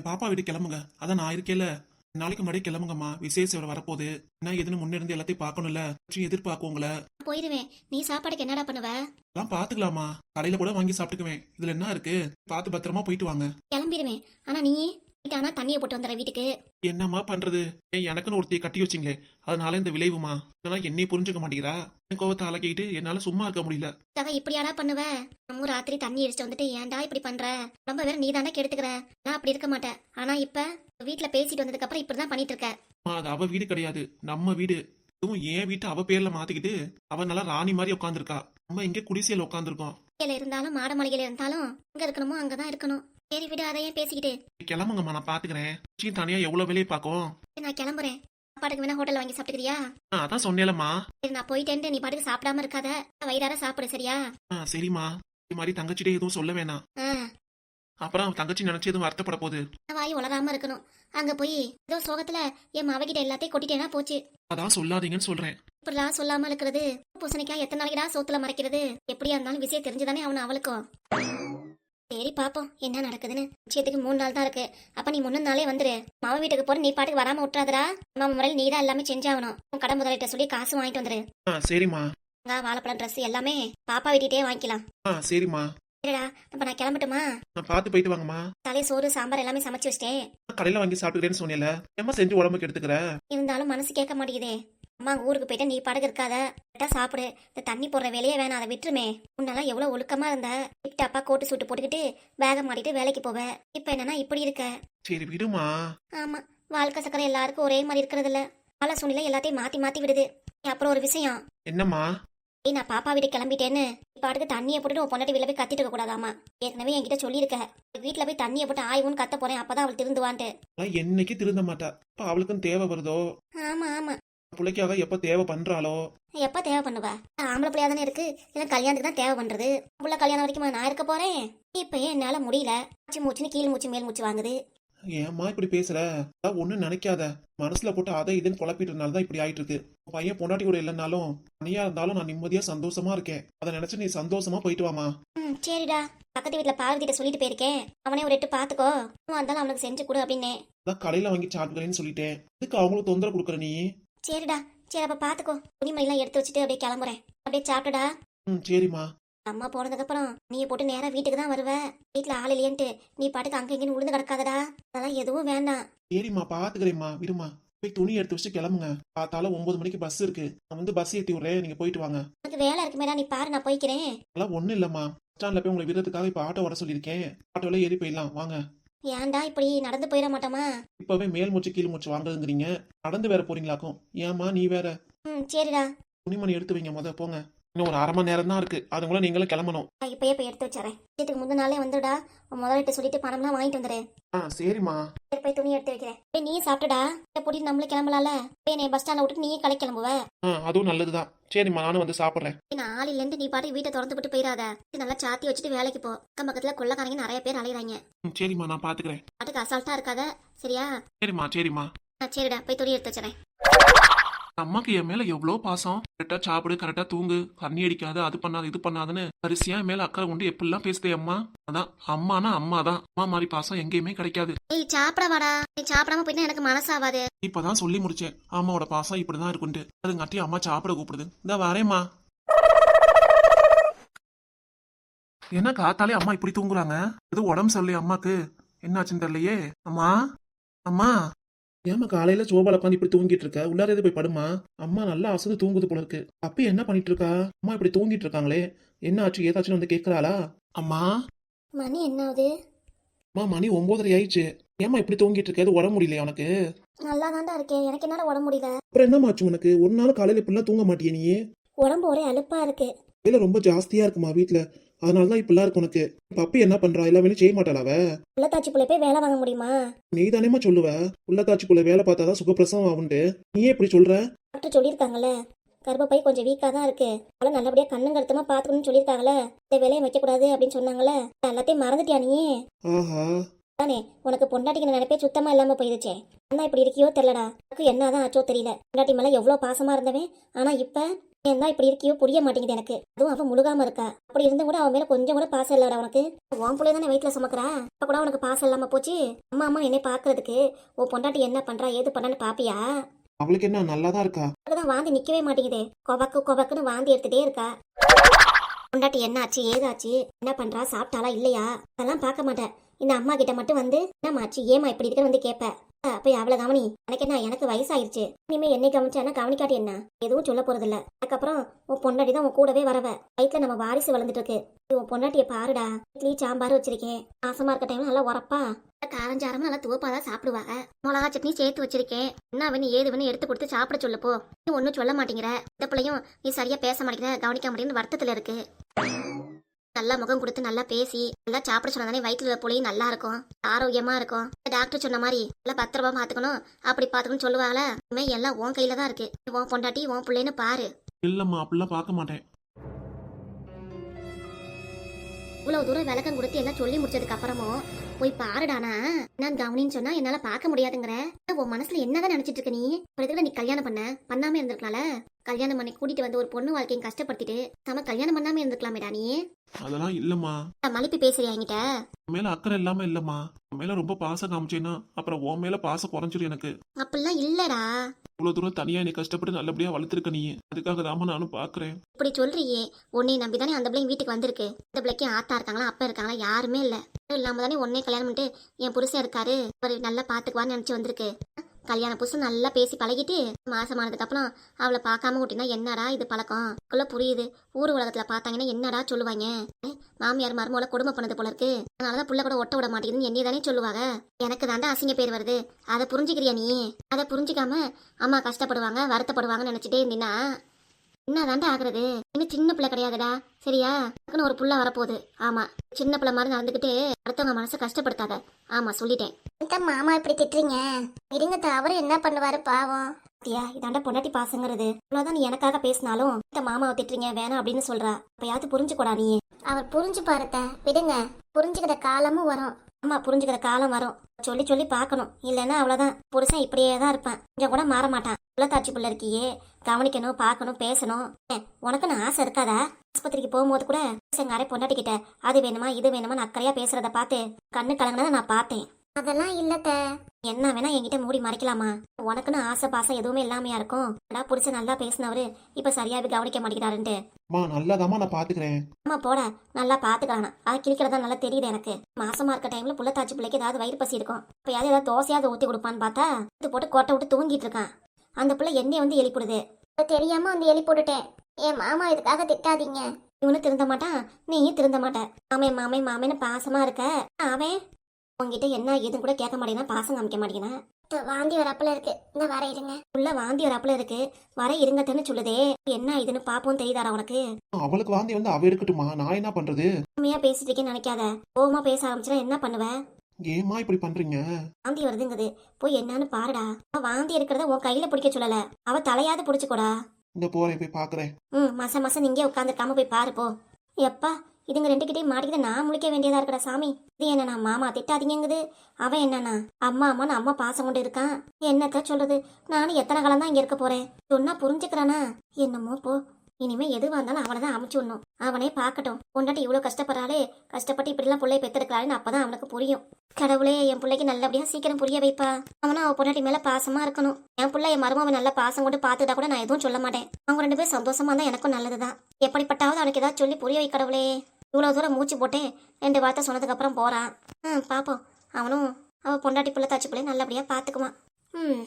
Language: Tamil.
நீங்க பாப்பா வீட்டு கிளம்புங்க. அதான் நான் இருக்கேல நாளைக்கு முன்னாடி கிளம்புங்கம்மா. விசேஷம் வரப்போகுது. என்ன எதுன்னு முன்னிருந்து எல்லாத்தையும் பார்க்கணும்ல. கொஞ்சம் எதிர்பார்க்கும் உங்களை போயிருவேன். நீ சாப்பாடுக்கு என்னடா பண்ணுவ? எல்லாம் பாத்துக்கலாமா கடையில கூட வாங்கி சாப்பிட்டுக்குவேன். இதுல என்ன இருக்கு? பார்த்து பத்திரமா போயிட்டு வாங்க. கிளம்பிடுவேன் ஆனா நீ? ஆனா தண்ணியை போட்டு வந்துடுற வீட்டுக்கு? என்னம்மா பண்றது? ஏன் எனக்குன்னு ஒருத்தைய கட்டி வச்சிங்களே. அதனால இந்த விளைவுமா? இதெல்லாம் என்னைய புரிஞ்சுக்க மாட்டேங்கிறா? என் கோவத்தை அலக்கிட்டு என்னால சும்மா இருக்க முடியல. தக இப்படியாடா பண்ணுவ? நம்ம ராத்திரி தண்ணி அடிச்சுட்டு வந்துட்டு ஏன்டா இப்படி பண்ற? ரொம்ப வேற நீ தானே கெடுத்துக்கிற. நான் அப்படி இருக்க மாட்டேன். ஆனா இப்ப வீட்ல பேசிட்டு வந்ததுக்கு அப்புறம் இப்படிதான் பண்ணிட்டு இருக்க. அது அவ வீடு கிடையாது. நம்ம வீடு. இதுவும் என் வீட்டை அவ பேர்ல மாத்திக்கிட்டு அவ நல்லா ராணி மாதிரி உட்காந்துருக்கா நம்ம இங்க குடிசையில உட்காந்துருக்கோம் இருந்தாலும் மாட மாளிகையில இருந்தாலும் எங்க இருக்கணுமோ அங்கதான் இருக்கணும். சரி விடு அதையே பேசிக்கிட்டு. கிளம்புங்கம்மா நான் பாத்துக்கிறேன். சீ தனியா எவ்வளவு வேலையை பார்க்கும் சரி, நான் கிளம்புறேன். சாப்பாடுக்கு வேணா ஹோட்டல்ல வாங்கி சாப்பிட்டுக்கிறியா? அதான் சொன்னேலம்மா சரி நான் போயிட்டேன்ட்டு நீ பாட்டுக்கு சாப்பிடாம இருக்காத. வயிறார சாப்பிடு சரியா? ஆ சரிம்மா. இது மாதிரி தங்கச்சிட்டே எதுவும் சொல்ல வேணாம். அப்புறம் தங்கச்சி நினைச்சு எதுவும் வருத்தப்பட போகுது. வாய் உளராம இருக்கணும். அங்க போய் ஏதோ சோகத்துல என் மாவகிட்ட எல்லாத்தையும் கொட்டிட்டேனா போச்சு. அதான் சொல்லாதீங்கன்னு சொல்றேன். இப்படிலாம் சொல்லாம இருக்கிறது? பூசணிக்காய் எத்தனை நாளைக்குடா சோத்துல மறைக்கிறது? எப்படியா இருந்தாலும் விஷயம் தெரிஞ்சுதானே அவனு அவளுக்கும். சரி பாப்போம். என்ன நடக்குதுன்னு? நிச்சயத்துக்கு மூணு நாள் தான் இருக்கு. அப்ப நீ முன்ன நாளே வந்துரு. மாவ வீட்டுக்கு போற நீ பாட்டுக்கு வராம விட்டுறாதடா. மாமா முறையில் நீ தான் எல்லாமே செஞ்சாகணும் உன் கடை முதலிட்ட சொல்லி காசு வாங்கிட்டு வந்துரு. சரிம்மா. அங்க வாழைப்பழம் ட்ரெஸ் எல்லாமே பாப்பா வீட்டுட்டே வாங்கிக்கலாம். சரிம்மா. சரிடா அப்ப நான் கிளம்பட்டுமா? நான் பார்த்து போயிட்டு வாங்கம்மா. தலை சோறு சாம்பார் எல்லாமே சமைச்சு வச்சிட்டேன். கடையில வாங்கி சாப்பிட்டுக்கிறேன்னு சொன்னேல ஏம்மா செஞ்சு உடம்புக்கு எடுத்துக்கிற? இருந்தாலும் மனசு கேட்க மாட்டேங்குதே. அம்மா ஊருக்கு போயிட்டு நீ படகு இருக்காத. கரெக்டா சாப்பிடு. இந்த தண்ணி போடுற வேலையே வேணாம் அதை விட்டுருமே. முன்னெல்லாம் எவ்வளவு ஒழுக்கமா இருந்த. டிப் அப்பா கோட்டு சூட்டு போட்டுக்கிட்டு பேக மாட்டிட்டு வேலைக்கு போவ. இப்ப என்னன்னா இப்படி இருக்க. சரி விடுமா. ஆமா வாழ்க்கை சக்கரை எல்லாருக்கும் ஒரே மாதிரி இருக்கிறது இல்ல கால சூழ்நிலை எல்லாத்தையும் மாத்தி மாத்தி விடுது. அப்புறம் ஒரு விஷயம். என்னம்மா? ஏய் நான் பாப்பா வீட்டு கிளம்பிட்டேன்னு. இப்ப பாட்டுக்கு தண்ணியை போட்டுட்டு உன் பொண்டாட்டி வெளில போய் கத்திட்டு இருக்க கூடாதாமா ஏற்கனவே என்கிட்ட சொல்லியிருக்க. வீட்டுல போய் தண்ணியை போட்டு ஆய்வுன்னு கத்த போறேன். அப்பதான் அவள் திருந்துவான்ட்டு. என்னைக்கு திருந்த மாட்டா? இப்ப அவளுக்கும் தேவை வருதோ? ஆமா ஆமா. பிள்ளைக்காக எப்ப தேவை பண்றாளோ? எப்ப தேவை பண்ணுவ? ஆம்பளை பிள்ளையா தானே இருக்கு. இல்ல கல்யாணத்துக்கு தான் தேவை பண்றது. உள்ள கல்யாணம் வரைக்கும் நான் இருக்க போறேன்? இப்ப ஏன் என்னால முடியல. மூச்சு மூச்சுன்னு கீழ் மூச்சு மேல் மூச்சு வாங்குது. ஏம்மா இப்படி பேசுற? அதான் ஒண்ணும் நினைக்காத. மனசுல போட்டு அதை இதுன்னு குழப்பிட்டனால தான் இப்படி ஆயிட்டு இருக்கு பையன் பொண்டாட்டி கூட இல்லைன்னாலும் தனியா இருந்தாலும் நான் நிம்மதியா சந்தோஷமா இருக்கேன். அதை நினைச்சு நீ சந்தோஷமா போயிட்டு வாமா ம் சரிடா. பக்கத்து வீட்டுல பார்வதிட்ட சொல்லிட்டு போயிருக்கேன். அவனே ஒரு எட்டு பாத்துக்கோ. இருந்தாலும் அவனுக்கு செஞ்சு கொடு அப்படின்னே அதான் கடையில வாங்கி சாப்பிட்டுக்கிறேன்னு சொல்லிட்டேன். இதுக்கு அவங்களுக்கு தொந்தரவு கொடுக்குற நீ? சரிடா. சரி அப்ப பாத்துக்கோ. துணிமணிலாம் எடுத்து வச்சுட்டு அப்படியே கிளம்புறேன். அப்படியே சாப்பிட்டுடா ம் சரிம்மா. அம்மா போனதுக்கு அப்புறம் நீ போட்டு நேரா வீட்டுக்கு தான் வருவ. வீட்டுல ஆள் இல்லையன்ட்டு நீ பாட்டுக்கு அங்க இங்கன்னு உளுந்து கிடக்காதடா. அதெல்லாம் எதுவும் வேண்டாம். சரிம்மா பாத்துக்கிறேம்மா. விடுமா போய் துணி எடுத்து வச்சுட்டு கிளம்புங்க. பார்த்தாலும் ஒன்பது மணிக்கு பஸ் இருக்கு. நான் வந்து பஸ் ஏத்தி விடுறேன். நீங்க போயிட்டு வாங்க. உனக்கு வேலை இருக்குமேடா நீ பாரு நான் போய்க்கிறேன். அதெல்லாம் ஒண்ணும் இல்லம்மா. ஸ்டாண்ட்ல போய் உங்களை விடுறதுக்காக இப்ப ஆட்டோ வர சொல்லியிருக்கேன். ஆட்டோல ஏறி போயிடலாம். வாங்க. ஏன்டா இப்படி நடந்து போயிட மாட்டோமா? இப்பவே மேல் மூச்சு கீழ் மூச்சு வாங்குறதுங்கிறீங்க நடந்து வேற போறீங்களாக்கும். ஏம்மா நீ வேற? ம் சரிடா. துணிமணி எடுத்து வைங்க முத போங்க. இன்னும் ஒரு அரை மணி நேரம் தான் இருக்கு. அதுக்குள்ள நீங்களும் கிளம்பணும். நான் இப்பயே போய் எடுத்து வச்சுறேன் வீட்டுக்கு முந்தின நாளே வந்துடா முதலிட்ட சொல்லிட்டு பணம்லாம் வாங்கிட்டு வந்துடு ஆ சரிம்மா. சரி போய் துணி எடுத்து வைக்கிறேன். போய் நீ சாப்பிட்டுடா இதை போட்டு நம்மளும் கிளம்பலாம்ல. போய் என்னை பஸ் ஸ்டாண்ட்ல விட்டு நீயே கடை கிளம்புவ. ஆ அதுவும் நல்லதுதான். சரிம்மா நானும் வந்து சாப்பிட்றேன். இல்லைன்ட்டு நீ பாட்டு வீட்டை திறந்து விட்டு போயிடாத. நல்லா சாத்தி வச்சுட்டு வேலைக்கு போ. அக்கம் பக்கத்துல கொள்ளக்காரங்க நிறைய பேர் அலையிறாங்க. ம், சரிம்மா நான் பாத்துக்கிறேன். பாட்டுக்கு அசால்ட்டா இருக்காத. சரியா? சரிம்மா சரிம்மா. ஆ, சரிடா. போய் துணி எடுத்து வச்சுறேன் அம்மாக்கு என் மேல எவ்வளோ பாசம்? கரெக்டா சாப்பிடு கரெக்டா தூங்கு. தண்ணி அடிக்காத அது பண்ணாத இது பண்ணாதுன்னு அரிசியா என் மேல அக்கறை கொண்டு எப்படிலாம் பேசுதே அம்மா? அதான் அம்மானா அம்மா தான் அம்மா மாதிரி பாசம் எங்கேயுமே கிடைக்காது. ஏய் சாப்பிட வாடா. நீ சாப்பிடாம போயிட்டா எனக்கு மனசாவாது. இப்பதான் சொல்லி முடிச்சேன். அம்மாவோட பாசம் இப்படிதான் இருக்குன்ட்டு. அதுங்காட்டி அம்மா சாப்பிட கூப்பிடுது. இந்த வரேம்மா. என்ன காத்தாலே அம்மா இப்படி தூங்குறாங்க? எதுவும் உடம்பு சொல்லி அம்மாக்கு? என்னாச்சுன்னு தெரியலையே. அம்மா அம்மா. ஏம்மா காலையில சோபால உட்காந்து இப்படி தூங்கிட்டு இருக்க? உள்ளார எது போய் படுமா அம்மா நல்லா அசந்து தூங்குது போல இருக்கு. அப்பி என்ன பண்ணிட்டு இருக்கா அம்மா இப்படி தூங்கிட்டு இருக்காங்களே. என்ன ஆச்சு? ஏதாச்சும் வந்து கேக்குறாளா? அம்மா? மணி என்ன ஆகுது அம்மா மணி ஒன்பதரை ஆயிடுச்சு. ஏம்மா இப்படி தூங்கிட்டு இருக்க? உடம்பு முடியலையா உனக்கு? நல்லா தாண்டா இருக்கேன். எனக்கு என்னால உடம்பு முடியல. அப்புறம் என்னமாச்சு உனக்கு? ஒரு நாள் காலையில இப்படிலாம் தூங்க மாட்டியே நீ? உடம்பு ஒரே அலுப்பா இருக்கு. வேலை ரொம்ப ஜாஸ்தியா இருக்குமா வீட்ல? அதனால தான் இப்படிலாம் இருக்கு உனக்கு. பப்பி என்ன பண்றா? எல்லா வேலையும் செய்ய மாட்டாளா அவ? உள்ளத்தாச்சி பிள்ளை போய் வேலை வாங்க முடியுமா? நீ தானேமா சொல்லுவ உள்ளத்தாச்சிக்குள்ள வேலை பார்த்தாதான் சுகப்பிரசவம் ஆகுண்டு நீயே இப்படி சொல்ற? டாக்டர் சொல்லியிருக்காங்கல்ல. கர்ப்பப்பை கொஞ்சம் வீக்காக தான் இருக்கு. அவளை நல்லபடியாக கண்ணும் கருத்துமா பார்த்துக்கணும்னு சொல்லியிருக்காங்களே இந்த வேலையை வைக்கக்கூடாது அப்படின்னு சொன்னாங்களே எல்லாத்தையும் மறந்துட்டியா நீ? ஆஹா. தானே உனக்கு பொண்டாட்டிக்கு நினைப்பே சுத்தமா இல்லாம போயிடுச்சே அண்ணா இப்படி இருக்கியோ தெரியலடா. எனக்கு என்னதான் ஆச்சோ தெரியல. பொண்டாட்டி மேல எவ்வளவு பாசமா இருந்தவன். ஆனா இப்ப ஏன் தான் இப்படி இருக்கியோ புரிய மாட்டேங்குது எனக்கு. அதுவும் அவன் முழுகாம இருக்கா. அப்படி இருந்தும் கூட அவன் மேல கொஞ்சம் கூட பாசம் இல்லடா உனக்கு. உன் பிள்ளை தானே வயிற்றுல சுமக்கிறா? அப்ப கூட உனக்கு பாசம் இல்லாம போச்சு. அம்மா அம்மா என்னை பாக்குறதுக்கு. உன் பொண்டாட்டி என்ன பண்றா ஏது பண்ணான்னு பாப்பியா? அவளுக்கு என்ன நல்லா தான் இருக்கா? அதுதான் வாந்தி நிக்கவே மாட்டேங்குது. கொவக்கு கொவக்குன்னு வாந்தி எடுத்துட்டே இருக்கா. பொண்டாட்டி என்ன ஆச்சு ஏதாச்சு? என்ன பண்றா சாப்பிட்டாளா இல்லையா? அதெல்லாம் பார்க்க மாட்டேன். இந்த அம்மா கிட்ட மட்டும் வந்து என்னம்மாச்சு ஏமா இப்படி இருக்க வந்து கேட்ப போய் அவளை கவனி. எனக்கு என்ன? எனக்கு வயசாயிருச்சு. இனிமே என்னை கவனிச்சானா கவனிக்காட்டி என்ன? எதுவும் சொல்ல போறது இல்ல அதுக்கப்புறம் உன் பொண்டாட்டி தான் உன் கூடவே வரவ. வயிற்றுல நம்ம வாரிசு வளர்ந்துட்டு இருக்கு உன் பொண்டாட்டிய பாருடா. இட்லி சாம்பார் வச்சிருக்கேன். மாசமா இருக்க டைம்ல நல்லா உரப்பா. காரஞ்சாரமும் நல்லா துவப்பாதான் சாப்பிடுவாங்க மிளகா சட்னி சேர்த்து வச்சிருக்கேன். என்ன வேணு ஏது வேணும் எடுத்து கொடுத்து சாப்பிட சொல்லப்போ போ. நீ ஒன்றும் சொல்ல மாட்டேங்கிற. இந்த பிள்ளையும் நீ சரியா பேச மாட்டேங்கிற. கவனிக்க மாட்டேங்குன்னு வருத்தத்துல இருக்கு. நல்லா முகம் கொடுத்து நல்லா பேசி நல்லா சாப்பிட சொன்னாதானே வயிற்றுல புள்ளையும் நல்லா இருக்கும் ஆரோக்கியமா இருக்கும். டாக்டர் சொன்ன மாதிரி நல்லா பத்திரமா பாத்துக்கணும் அப்படி பாத்துக்கணும்னு சொல்லுவாங்களே இனிமே எல்லாம் உன் கையில தான் இருக்கு. உன் பொண்டாட்டி உன் பிள்ளைன்னு பாரு. இல்லம்மா அப்படிலாம் பார்க்க மாட்டேன். இவ்வளவு தூரம் விளக்கம் கொடுத்து எல்லாம் சொல்லி முடிச்சதுக்கு அப்புறமும் போய் பாருடானா நான் கவனின்னு சொன்னா என்னால பார்க்க முடியாதுங்கிற. உன் மனசுல என்னதான் நினைச்சிட்டு இருக்க நீ? ஒரு நீ கல்யாணம் பண்ண பண்ணாம இருந்திருக்கலாம்ல. கல்யாணம் பண்ணி கூட்டிட்டு வந்து ஒரு பொண்ணு வாழ்க்கையும் கஷ்டப்படுத்திட்டு சம கல்யாணம் பண்ணாம இருந்திருக்கலாமேடா நீ. அதெல்லாம் இல்லம்மா. நான் மலிப்பி பேசுறியா என்கிட்ட? உன் மேல அக்கறை இல்லாம இல்லம்மா. உன் மேல ரொம்ப பாசம் காமிச்சேன்னா அப்புறம் உன் மேல பாசம் குறைஞ்சிரும் எனக்கு. அப்படிலாம் இல்லடா. இவ்வளவு தூரம் தனியா நீ கஷ்டப்பட்டு நல்லபடியா வளர்த்துருக்க நீ. அதுக்காக தாம்மா நானும் பாக்குறேன். இப்படி சொல்றியே உன்னை நம்பி தானே அந்த பிள்ளைங்க வீட்டுக்கு வந்திருக்கு. இந்த பிள்ளைக்கு ஆத்தா இருக்காங்களா அப்பா இருக்காங்களா யாருமே இல்ல. இல்லாம தானே உன்னே கல்யாணம் பண்ணிட்டு என் புருஷன் இருக்காரு. அவர் நல்லா பாத்துக்குவான்னு நினைச்சு வந்திருக்கு. கல்யாண புதுசு நல்லா பேசி பழகிட்டு மாசமானதுக்கு அப்புறம் அவளை பார்க்காம விட்டினா என்னடா இது பழக்கம்? குள்ள புரியுது. ஊர் உலகத்துல பார்த்தாங்கன்னா என்னடா சொல்லுவாங்க? மாமியார் மருமோல கொடுமை பண்ணது போல இருக்கு. அதனாலதான் புள்ள கூட ஒட்ட விட மாட்டேங்குதுன்னு என்னைய தானே சொல்லுவாங்க? எனக்கு தாண்டா அசிங்க பேர் வருது. அதை புரிஞ்சுக்கிறியா நீ? அதை புரிஞ்சுக்காம அம்மா கஷ்டப்படுவாங்க வருத்தப்படுவாங்கன்னு நினைச்சிட்டே இருந்தீன்னா என்னதாண்டா ஆகுறது? இன்னும் சின்ன பிள்ளை கிடையாதுடா. சரியா? டக்குன்னு ஒரு புள்ள வரப்போகுது. ஆமா. சின்ன பிள்ளை மாதிரி நடந்துக்கிட்டு அடுத்தவங்க மனசை கஷ்டப்படுத்தாத. ஆமா சொல்லிட்டேன். மாமா இப்படி திட்டுறீங்க? இருங்க அவரு என்ன பண்ணுவாரு பாவம். தியா இதாண்ட பொண்டாட்டி பாசங்கிறது. இவ்வளவுதான் நீ எனக்காக பேசினாலும் இந்த மாமாவை திட்டுறீங்க வேணாம் அப்படின்னு சொல்றா. அப்பயாவது புரிஞ்சுக்கூடா நீ. அவர் புரிஞ்சு பாருத்த. விடுங்க. புரிஞ்சுக்கிற காலமும் வரும். ஆமா புரிஞ்சுக்கிற காலம் வரும். சொல்லி சொல்லி பார்க்கணும். இல்லைன்னா அவ்வளவுதான். புருஷன் இப்படியே தான் இருப்பேன். கொஞ்சம் கூட மாற மாட்டான். உள்ளத்தாட்சி பிள்ளை இருக்கியே. கவனிக்கணும் பார்க்கணும் பேசணும். ஏன், உனக்கு நான் ஆசை இருக்காதா? ஆஸ்பத்திரிக்கு போகும்போது கூட புருஷங்காரே பொண்டாட்டி கிட்ட அது வேணுமா இது வேணுமா அக்கறையா பேசுறத பார்த்து கண்ணு கலங்கினதை நான் பார்த்தேன். அதெல்லாம் இல்லத்த என்ன வேணா என்கிட்ட மூடி மறைக்கலாமா? உனக்குன்னு ஆசை பாசம் எதுவுமே இல்லாமையா இருக்கும். அடா புருஷன் நல்லா பேசினவரு இப்ப சரியாவே கவனிக்க மாட்டேங்கிறாருன்ட்டு. அம்மா நல்லாதாம்மா நான் பாத்துக்கிறேன். அம்மா போட. நல்லா பாத்துக்கலாம் அதை கிழிக்கிறதா நல்லா தெரியுது எனக்கு. மாசமா இருக்க டைம்ல புள்ளத்தாச்சி பிள்ளைக்கு ஏதாவது வயிறு பசி இருக்கும். அப்பயாவது ஏதாவது தோசையாவது ஊத்தி கொடுப்பான்னு பார்த்தா இது போட்டு கொட்டை விட்டு தூங்கிட்டு இருக்கான். அந்த பிள்ளை என்னைய வந்து எழுப்பிடுது. தெரியாம வந்து எழுப்பி விட்டுட்டேன் என் மாமா இதுக்காக திட்டாதீங்க. இவனு திருந்த மாட்டான் நீயும் திருந்த மாட்ட. மாமே மாமே மாமேன்னு பாசமா இருக்க. அவன் உங்ககிட்ட என்ன ஏதுன்னு கூட கேட்க மாட்டேங்கிறான் பாசம் காமிக்க மாட்டேங்கிறான் வாந்தி வரப்புல இருக்கு. இந்த வர இருங்க. உள்ள வாந்தி வரப்புல இருக்கு. வர இருங்கத்தன்னு சொல்லுதே. என்ன இதுன்னு பாப்போம் தெரியுதாடா உனக்கு? அவளுக்கு வாந்தி வந்து அவ இருக்கட்டுமா நான் என்ன பண்றது? உண்மையா பேசிட்டு இருக்கேன்னு நினைக்காத. கோவமா பேச ஆரம்பிச்சுனா என்ன பண்ணுவ? ஏம்மா இப்படி பண்றீங்க? வாந்தி வருதுங்குது. போய் என்னன்னு பாருடா. வாந்தி இருக்கிறத உன் கையில பிடிக்க சொல்லல. அவ தலையாவது பிடிச்சுக்கூடா. இந்த போறேன் போய் பாக்குறேன். ம் மாசம் மாசம் நீங்க உட்காந்துருக்காம போய் பாரு போ. எப்பா இதுங்க ரெண்டு கிட்டே மாட்டிக்கிட்டு நான் முழிக்க வேண்டியதா இருக்கடா சாமி. இது என்னண்ணா மாமா திட்டாதீங்கங்குது. அவன் என்னண்ணா? அம்மா அம்மான்னு அம்மா பாசம் கொண்டு இருக்கான். என்னத்த சொல்றது? நானும் எத்தனை காலம் தான் இங்க இருக்க போறேன். சொன்னா புரிஞ்சுக்கிறானா? என்னமோ போ. இனிமே எதுவா இருந்தாலும் அவனை தான் அமைச்சு விடணும். அவனே பார்க்கட்டும். பொண்டாட்டி இவ்வளவு கஷ்டப்படுறாளே. கஷ்டப்பட்டு இப்படிலாம் பிள்ளைய பெத்தெடுக்கிறாள்னு அப்பதான் அவனுக்கு புரியும். கடவுளே என் பிள்ளைக்கு நல்லபடியா சீக்கிரம் புரிய வைப்பா. அவனும் அவ பொண்டாட்டி மேல பாசமா இருக்கணும். என் பிள்ளை என் மருமாவை நல்ல பாசம் கொண்டு பார்த்துட்டா கூட நான் எதுவும் சொல்ல மாட்டேன். அவங்க ரெண்டு பேரும் சந்தோஷமா இருந்தால் எனக்கும் நல்லதுதான். எப்படிப்பட்டாவது அவனுக்கு ஏதாவது சொல்லி புரிய வை கடவுளே. இவ்வளோ தூரம் மூச்சு போட்டு ரெண்டு வார்த்தை சொன்னதுக்கப்புறம் போகிறான் ம் பார்ப்போம் அவனும் அவள் பொண்டாட்டி பிள்ளை தாச்சு பிள்ளை நல்லபடியாக பார்த்துக்குவான் ம்.